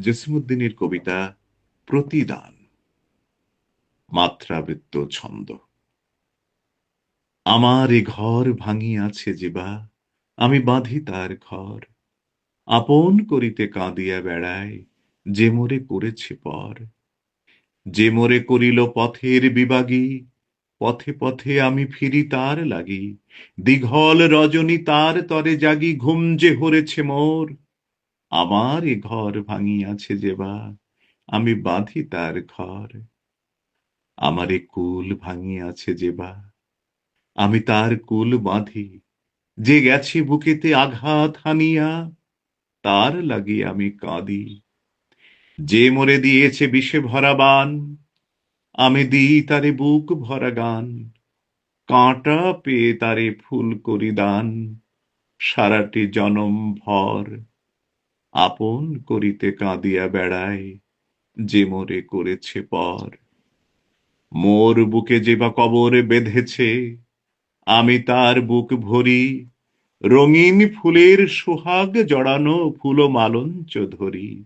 জসিমুদ্দিনের কবিতা প্রতিদান, মাত্রাবৃত্ত ছন্দ। আমার এ ঘর ভাঙিয়াছে যেবা আমি বাঁধি তার ঘর। আপন করিতে কাঁদিয়া বেড়ায়, যে মোরে করেছে পর। যে মোরে করিল পথের বিবাগী পথে পথে আমি ফিরি তার লাগি। দীঘল রজনী তার তরে জাগি, ঘুম যে হরেছে মোর। আমার এ ঘর ভাঙিয়াছে যেবা আমি বাঁধি তার ঘর। আমার এ কুল ভাঙিয়াছে যেবা আমি তার কুল বাঁধি, যে গেছে বুকেতে আঘাত হানিয়া, তার লাগি আমি কাঁদি। যে মরে দিয়েছে বিষে ভরা বান, আমি দিই তারে বুক ভরা গান। কাঁটা পেয়ে তারে ফুল করি দান, সারাটি জনম ভর। আপন করিতে কাঁদিয়া বেড়ায় যে মোরে করেছে পর। মোর বুকে যে বা কবর বেঁধেছে, আমি তার বুক ভরি, রঙিন ফুলের সোহাগ জড়ানো ফুল মালঞ্চ ধরি।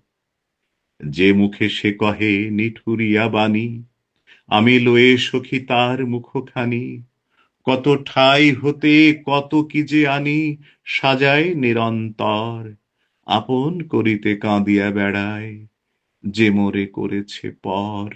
যে মুখে সে কহে, নিঠুরিয়া বাণী, আমি লয়ে সখী তার মুখখানি, কত ঠাই হতে কত কি যে আনি, সাজায় নিরন্তর। আপন করিতে কাঁদিয়া বেড়ায় যে মোরে করেছে পর।